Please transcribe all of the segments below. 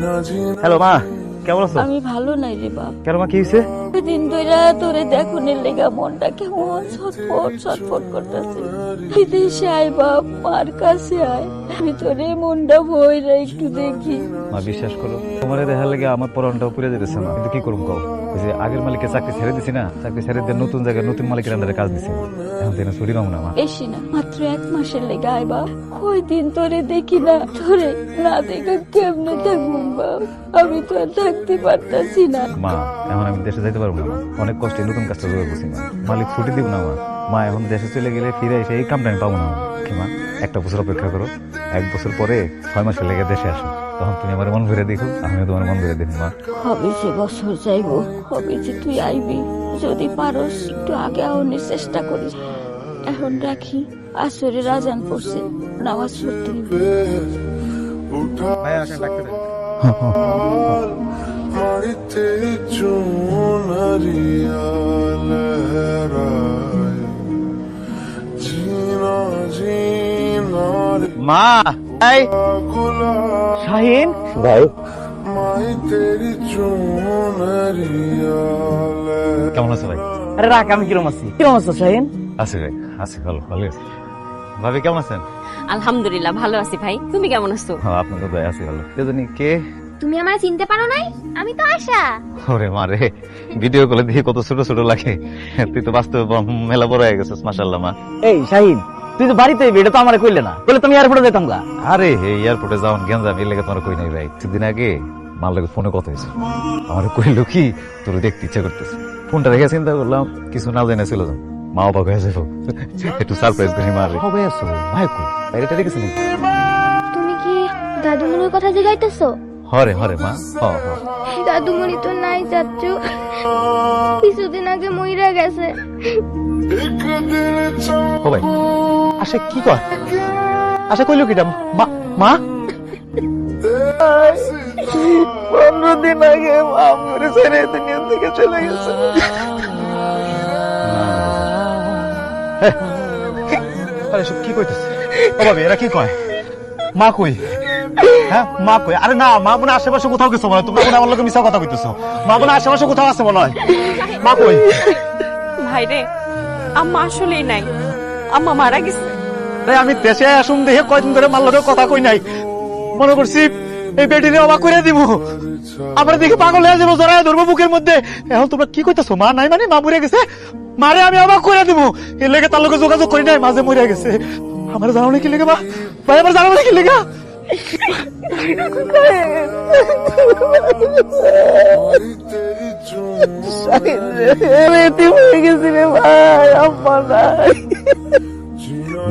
Hello মা কেমন আছো? আমি ভালো নাই রে বাপ। কেন মা কি হয়েছে? দিন ধরে তোরে দেখুনের লেগা মনটা কেমন ছটফট ছটফট করতেছে। বিদেশে আয় বাপ মার কাছে আয়। আমি তোরে মনটা ভইরা একটু দেখি। মা বিশ্বাস করো তোমার দেখার লাগে আমার পরনটা উপরে যেতেছে না কিন্তু কি করুম কও? ওই যে আগের মালিকের চাকরি ছেড়ে দিছি না চাকরি ছেড়ে দিয়ে নতুন জায়গায় নতুন মালিকের আন্ডারে কাজ দিছি। এখন তো ছুটি পাবো না মা বেশি না মাত্র এক মাসের লেগে আয় বাপ। কই দিন তোরে দেখি না তোরে না দেখে কেমনে আমি তো আর থাকতে পারতাছি না। মা এখন আমি দেশে যাইতে পারব না অনেক কষ্টে নতুন কাজটা জোগাড় করছি মা। মালিক ছুটি দিব না মা। মা এখন দেশে চলে গেলে ফিরে এসে এই কামটা আমি পাবো না কি মা? একটা বছর অপেক্ষা করো। এক বছর পরে ছয় মাসের লেগে দেশে আসো। তখন তুমি আমার মন ভরে দেখো আমিও তোমার মন ভরে দেখো মা। হবে যে বছর যাইব হবে যে তুই আইবি যদি পারস একটু আগে আহনের চেষ্টা করিস এখন রাখি আসরে রাজান পড়ছে নামাজ পড়তে। মাড়িতে চুনরিয়া লহরায়। জিনা জিনা রে। মা! শাহিন? ভাই। কেমন আছো ভাই? আরে রাখ আমি কিরম আছি? কিরম আছো শাহিন? আছি ভাই আছি ভালো ভালো। আছি ভাবি কেমন আছেন? আলহামদুলিল্লাহ ভালো আছি ভাই। তুমি কেমন আছো? হ্যাঁ দয়া আছি ভালো। কে জানি কে? তুমি আমার চিনতে পারো নাই? আমি তো আশা। ওরে মারে ভিডিও কলে দিয়ে কত ছোট ছোট লাগে। তুই তো বাস্তবে মেলা বড় হয়ে গেছিস মাসাল্লাহ মা। এই শাহিন। তুই তো বাড়িতে এটা তো আমার কইলে না। বলে তুমি এয়ারপোর্টে যেতাম গা। আরে এই এয়ারপোর্টে যাওয়ান গেঞ্জাম এর লেগে তোমার কই নাই ভাই? কিছুদিন আগে মার লাগে ফোনে কথা হয়েছে। আমার কইলো কি তোর দেখতে ইচ্ছা করতেছে। ফোনটা রেখে চিন্তা করলাম কিছু না জেনে ছিল মা অবাক হয়ে যাব একটু সারপ্রাইজ করি মারে। হবে আছো? ভাই কই? বাইরেটা রেখেছে তুমি কি দাদুমণির কথা জিগাইতেছো? হরে হরে মা হ হ। দাদুমণি তো নাই চাচ্ছু কিছুদিন আগে মইরা গেছে। ও ভাই আশা কি কয়? আশা কইলো কিটা? মা মা? পনেরো দিন আগে আমার ছেড়ে দুনিয়া থেকে চলে গেছে। আরে সব কি কইতেছে? ও ভাবি এরা কি কয়? মা কই? হ্যাঁ মা কই? আরে না মা আশেপাশে কোথাও মনে তোমরা আমার লোকে মিশা কথা কইতেছো। মা আশেপাশে কোথাও আছে মনে হয়? মা কই? ভাই রে আম্মা আসলেই নাই। আম্মা মারা গেছে। আমি দেশে আসুন দেখে কয়দিন ধরে মার লোকে কথা কই নাই। মনে করছি এই বেডিনে অবাক করে দিব। আমরা দেখে পাগল হয়ে যাব জড়ায় ধরবো বুকের মধ্যে। এখন তোমরা কি কইতেছো? মা নাই মানে মা মরে গেছে? মারে আমি অবাক করে দিব। এর লেগে তার লোকে যোগাযোগ করি নাই মাঝে মরে গেছে। আমার জানো না কি লেগে মা? ভাই আমার জানো না কি লেগে? চুন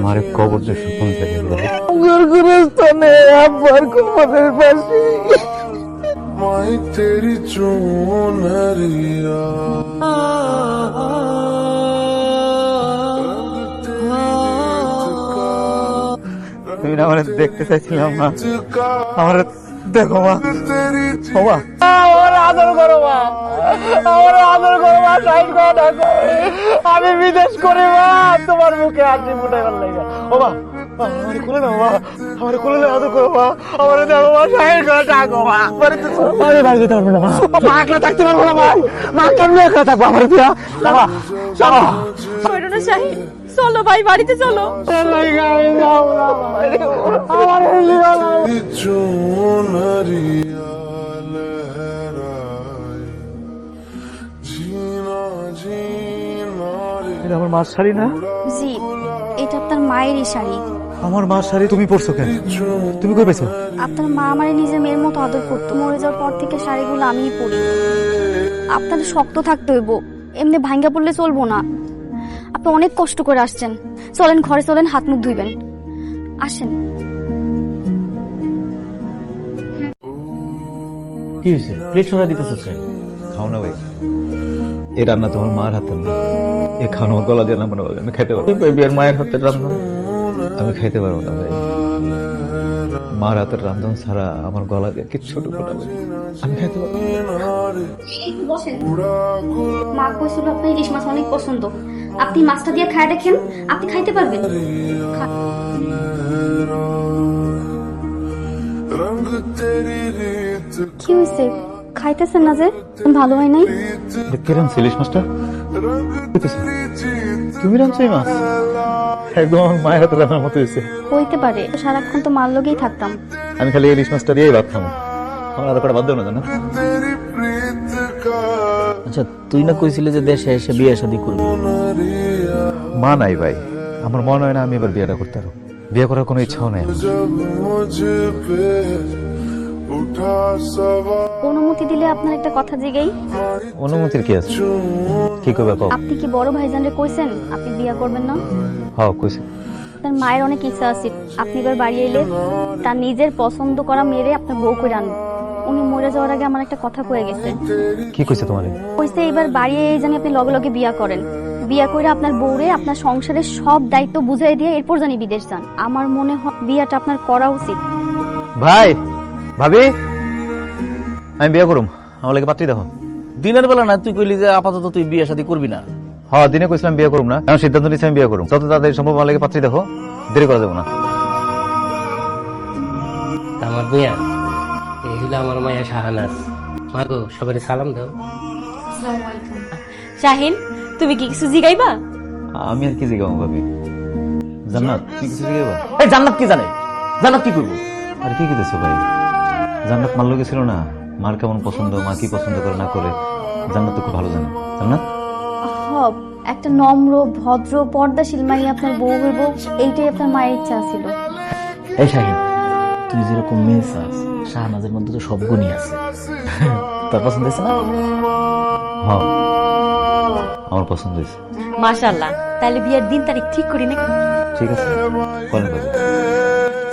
মারে কবর যে শুকুন থেকে আমার গুরুস্থানে আব্বার কবরের পাশে। মাই তেরি চুনরিয়া তুমি না আমার দেখতে চাইছিলাম মা আমার দেখো মা। ও মা। আমার আদর করো মা। আমার আদর করো মা সাইড করো আমি বিদেশ করে মা, তোমার মুখে হাসি ফুটে গেল ও মা। আমার খুলে নাও মা। আমার আদর করো মা। আমার দেখো মা করে ডাকো মা। আমার তো আমি বাড়ি যেতে পারব না মা। মা একলা থাকতে পারব না ভাই। মা কেমনি একলা থাকব আমার দিয়া? বাবা বাবা সৈরো না শাহিন। চলো ভাই বাড়িতে চলো। আমি আমার না এটা মার শাড়ি না? জি এটা আপনার মায়েরই শাড়ি। আমার মার শাড়ি তুমি পরছো কেন? তুমি কই পেছো আপনার মা আমার নিজের মেয়ের মতো আদর করতো। মরে যাওয়ার পর থেকে শাড়িগুলো আমিই পরি। আপনার শক্ত থাকতে হইব। এমনি ভাঙ্গা পড়লে চলবো না। আপনি অনেক কষ্ট করে আসছেন। চলেন ঘরে চলেন হাত মুখ ধুইবেন। আসেন। কি হয়েছে প্লেট সরা দিতেছে স্যার খাও না ভাই। এই রান্না তোমার মার হাতে না। এ খাওয়ানো গলা দিয়ে না মনে আমি খাইতে পারব। বিয়ের মায়ের হাতের রান্না? আমি খাইতে পারব না ভাই। মা রাতের রান্ধন ছাড়া আমার গলা দিয়ে কিচ্ছু ঢুকবে আমি খাইতে পারব মা কইছিল আপনার ইলিশ মাছ অনেক পছন্দ। আপনি মাছটা দিয়ে খায় দেখেন আপনি খাইতে পারবেন। কি হয়েছে খাইতেছেন না যে? ভালো হয় নাই? কিরম ইলিশ মাছটা? তুমি রামছো মাছ? একদম আমার মায়ের হাতে রান্নার মতো হয়েছে। হইতে পারে সারাক্ষণ তো মার লগেই থাকতাম। আমি খালি ইলিশ মাছটা দিয়েই ভাত খাব। আমার আরও করে বাদ দেবো না জানো? আচ্ছা তুই না কইছিলি যে দেশে এসে বিয়ে শাদি করবি? মা নাই ভাই। আমার মনে হয় না আমি এবার বিয়েটা করতে পারব। বিয়ে করার কোনো ইচ্ছাও নেই অনুমতি দিলে আপনার একটা কথা জিগেই। অনুমতির কি আছে? কি করবে কও? আপনি কি বড় ভাইজানরে কইছেন? আপনি বিয়া করবেন না? হ্যাঁ কইছি। তার মায়ের অনেক ইচ্ছা আছে। আপনি এবার বাড়ি এলে তার নিজের পছন্দ করা মেরে আপনার বউ করে আনবে। উনি মরে যাওয়ার আগে আমার একটা কথা কয়ে গেছে। কি কইছে তোমার? কইছে এবার বাড়ি এই জানি আপনি লগে লগে বিয়া করেন। বিয়া করে আপনার বউরে আপনার সংসারের সব দায়িত্ব বুঝাই দিয়ে এরপর জানি বিদেশ যান। আমার মনে হয় বিয়াটা আপনার করা উচিত। ভাই ভাবি আমি বিয়ে করুম। আমার লাগে পাত্রী দেখো। দিনের বেলা না তুই কইলি যে আপাতত তুই বিয়ে শাদী করবি না। হ্যাঁ দিনে কইছিলাম বিয়ে করুম না এখন সিদ্ধান্ত নিচ্ছি আমি বিয়ে করুম। যত তাড়াতাড়ি সম্ভব আমার লাগে পাত্রী দেখো দেরি করা যাবে না। আমার মিয়া এই হলো আমার মায়া শাহানাজ। মা গো সবাই সালাম দাও। শাহিন তুমি কি কিছু জিগাইবা? আমি আর কি জিগাবো ভাবি? জান্নাত তুই কিছু জিগাইবা? এই জান্নাত কি জানে? জান্নাত কি করব? আর কি কইতেছো ভাই? জান্নাত মার লোকে ছিল না। মার কেমন পছন্দ মা কি পছন্দ করে না করে জান্নাত তো খুব ভালো জানে জান্নাত? হব একটা নম্র ভদ্র পর্দাশীল মাই আপনার বউ হইব এইটাই আপনার মায়ের ইচ্ছা ছিল। এই শাহিন তুই যেরকম মেয়ে চাস শাহনাজের মধ্যে তো সব গুণই আছে। তোর পছন্দ হয়েছে না? হ্যাঁ আমার পছন্দ হয়েছে। মাশাল্লাহ তাহলে বিয়ের দিন তারিখ ঠিক করি না ঠিক আছে ভাই।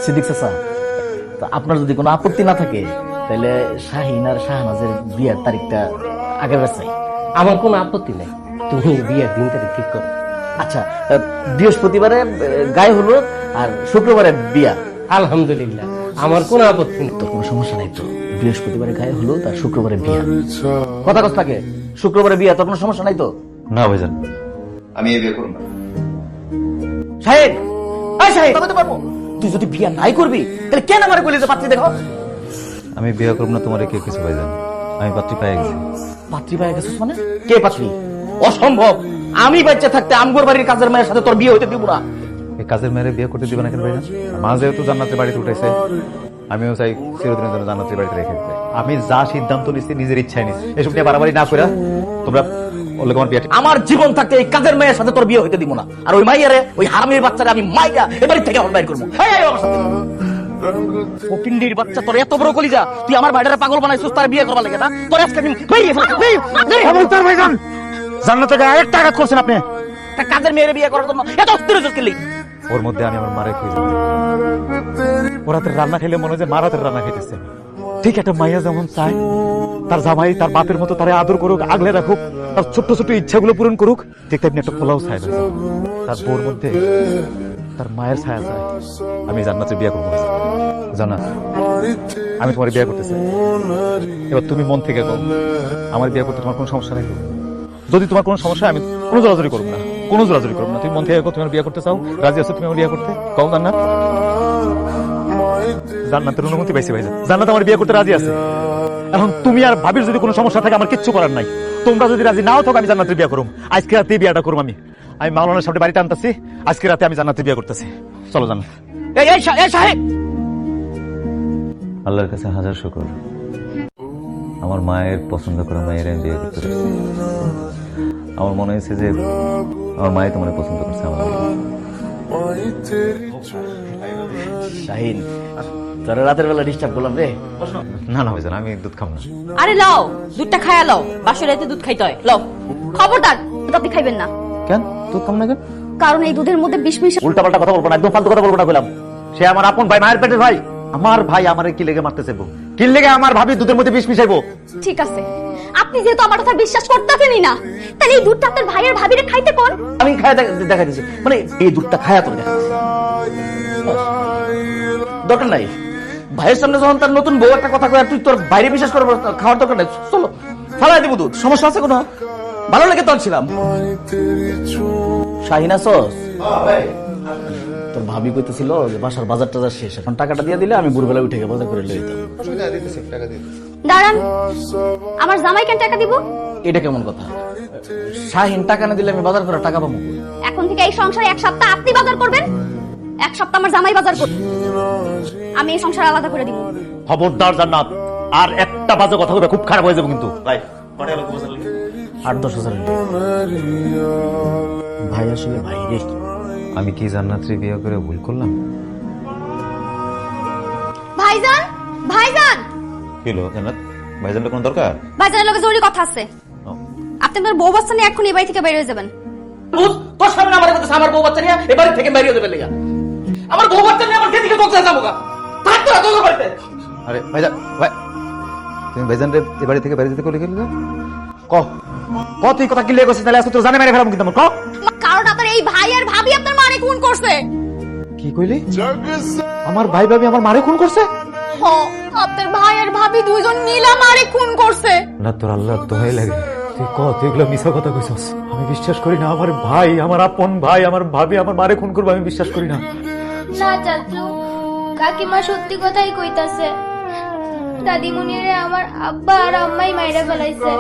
সিদ্দিক চাচা তা আপনার যদি কোনো আপত্তি না থাকে তাহলে শাহিন আর শাহনাজের বিয়ের তারিখটা আগে চাই। আমার কোনো আপত্তি নেই। তুমি বিয়ের দিন তারিখ ঠিক করো। আচ্ছা বৃহস্পতিবারে গায়ে হলো আর শুক্রবারে বিয়া। আলহামদুলিল্লাহ আমার কোনো আপত্তি নেই। তোর কোনো সমস্যা নাই তো? বৃহস্পতিবারে গায়ে হলো তার শুক্রবারে বিয়া। কথা কথা থাকে শুক্রবারে বিয়া তোর কোনো সমস্যা নাই তো? না ভাইজান। আমি এই বিয়ে করুম না। সাহেব এই সাহেব তবে তো পারব। তুই যদি বিয়া নাই করবি তাহলে কেন আমার বলি যে পাত্রী দেখো? আমি বিয়ে করব না তোমার কে কিছু ভাইজান আমি পাত্রী পাই গেছি। পাত্রী পায়ে গেছিস মানে? কে পাত্রী? অসম্ভব! আমি বাচ্চা থাকতে আমগর বাড়ির কাজের মায়ের সাথে তোর বিয়ে হইতে দিব না। এই কাজের মেয়েরে বিয়ে করতে দিবে না কেন ভাইজান? মা যেহেতু জান্নাতের বাড়িতে উঠেছে আমিও চাই চিরদিনের জন্য জান্নাতের বাড়িতে রেখে দিতে। আমি যা সিদ্ধান্ত নিচ্ছি নিজের ইচ্ছায় নিচ্ছি এসব নিয়ে বাড়াবাড়ি না করে তোমরা আমার জীবন থাকতে এই কাজের মায়ের সাথে তোর বিয়ে হইতে দিব না। আর ওই মাইয়ারে ওই হারামির বাচ্চারে আমি মাইয়া এবারে থেকে আমার বাইর করব পিন্ডির বাচ্চা তোর এত বড় কলিজা। তুই আমার বাইরে পাগল বানাইছিস তার বিয়ে করবার লাগে না তোর আজকে আমি বেরিয়ে ফেলব, বেরিয়ে, বেরিয়ে। খবরদার ভাইজান জান্নাত থেকে আরেকটা আঘাত করছেন আপনি। একটা কাজের মেয়ের বিয়ে করার জন্য এত অস্থির হয়েছিস কেলি ওর মধ্যে আমি আমার মারে খুঁজে ওর হাতের রান্না খেলে মনে হয় যে মার হাতের রান্না খাইতেছে। ঠিক একটা মাইয়া যেমন চায় তার জামাই তার বাপের মতো তারে আদর করুক আগলে রাখুক তার ছোট্ট ছোট্ট ইচ্ছাগুলো পূরণ করুক ঠিক তেমনি একটা পোলাও রয়েছে তার বোর মধ্যে তার মায়ের ছায়া চাই। আমি জান্নাতে বিয়া করব জানা আমি তোমার বিয়া করতে চাই। এবার তুমি মন থেকে কম আমার বিয়া করতে তোমার কোনো সমস্যা নেই যদি তোমার কোনো সমস্যা আমি কোনো জোরাজুরি করব না। কোনো জোরাজুরি করব না। তুমি মন থেকে তুমি বিয়া করতে চাও? রাজি আছো তুমি আমার বিয়ে করতে? কম জান্নাত। জান্নাতের অনুমতি পাইছি ভাই জান্নাত আমার বিয়া করতে রাজি আছে। এখন তুমি আর ভাবির যদি কোনো সমস্যা থাকে, আমার কিচ্ছু করার নাই। তোমরা যদি রাজি নাও থাকো, আমি জান্নাতের বিয়া করুম। আজকে রাতে বিয়াটা করুম আমি। আমি মাওলানার সামনে বাড়িতে আনতেছি। আজকে রাতে আমি জান্নাতে বিয়ে করতেছি। চলো জান আল্লাহর কাছে হাজার শুকর। আমার মায়ের পছন্দ করা মায়ের আমি বিয়ে করতে আমার মনে হয়েছে যে আমার মায়ের তোমার পছন্দ করছে আমার শাহিন তোরা রাতের বেলা ডিস্টার্ব করলাম রে। না না ভাইজান আমি দুধ খাব না। আরে লাও দুধটা খায়া লাও। বাসরে দুধ খাইতে হয়। লাও খবরদার আপনি খাইবেন না। কেন? দুধ খাব না কেন কারণ এই দুধের মধ্যে বিষ মিশে উল্টা পাল্টা কথা বলব না একদম ফালতু কথা বলব না কইলাম। সে আমার আপন ভাই মায়ের পেটের ভাই। আমার ভাই আমারে কি লেগে মারতে চাইব কি লেগে আমার ভাবি দুধের মধ্যে বিষ মিশাইবো? ঠিক আছে। আপনি যেহেতু আমার কথা বিশ্বাস করতেছেনই না তাহলে এই দুধটা আপনার ভাইয়ের ভাবিরে খাইতে কোন? আমি খায় দেখা দিচ্ছি মানে এই দুধটা খায়া তোর দেখা দরকার নাই। ভাইয়ের সামনে যখন তার নতুন বউ একটা কথা কয় তুই তোর বাইরে বিশ্বাস করব খাওয়ার দরকার নাই। চলো ফালাই দিব দুধ। সমস্যা আছে কোনো? ভালো লেগে তোর ছিলাম। শাহিনা সস তোর ভাবি কইতেছিল যে বাসার বাজার টাজার শেষ এখন টাকাটা দিয়ে দিলে আমি ভোরবেলা উঠে গিয়ে বাজার করে লই দাঁড়ান আমার জামাই কেন টাকা দিব? এটা কেমন কথা? শাহিন টাকা না দিলে আমি বাজার করে টাকা পাবো এখন থেকে এই সংসারে এক সপ্তাহ আপনি বাজার করবেন এক সপ্তাহ আমার জামাই বাজার করবে। আমি এই সংসার আলাদা করে দিব। খবরদার জান্নাত আর একটা বাজে কথা বলবে খুব খারাপ হয়ে যাবে কিন্তু। ভাই আট দশ হাজার। ভাই আসলে ভাই রে আমি কি জান্নাত্রী বিয়ে করে ভুল করলাম? ভাইজান ভাইজান! কি হলো জান্নাত? ভাইজানটা কোনো দরকার? ভাইজানের লোকের জরুরি কথা আছে। আপনি আপনার বউ বাচ্চা নিয়ে এক্ষুনি এই বাড়ি থেকে বের হয়ে যাবেন। বুঝ তোর সামনে আমার কথা আমার বউ বাচ্চা নিয়ে এবারে থেকে বেরিয়ে দেবে লেগা। আমার বউ বাচ্চা নিয়ে আমার যাব গা? থাক তোর বাড়িতে। আরে ভাইজান ভাই তুমি ভাইজানরে এ বাড়ি থেকে বাইরে যেতে করে গেলে ক? ক তুই কথা করছিস তাহলে? আজকে তোর জানে মেরে ফেলাম কিন্তু আমার ক? কারণ আপনার এই ভাই আর ভাবি আপনার মারে খুন করছে। কি কইলি? আমার ভাই ভাবি আমার মারে খুন করছে? হ আপনার ভাই আর ভাবি দুইজন মিলা মারে খুন করছে। না তোর দোহাই লাগে। তুই ক তুই এগুলো মিশা কথা কইছস? আমি বিশ্বাস করি না আমার ভাই আমার আপন ভাই আমার ভাবি আমার মারে খুন করবে আমি বিশ্বাস করি না। না চাচু। কাকিমা সত্যি কথাই কইতাছে। দাদিমণিরে আমার আব্বা আর আম্মাই মাইরা ফেলাইছে।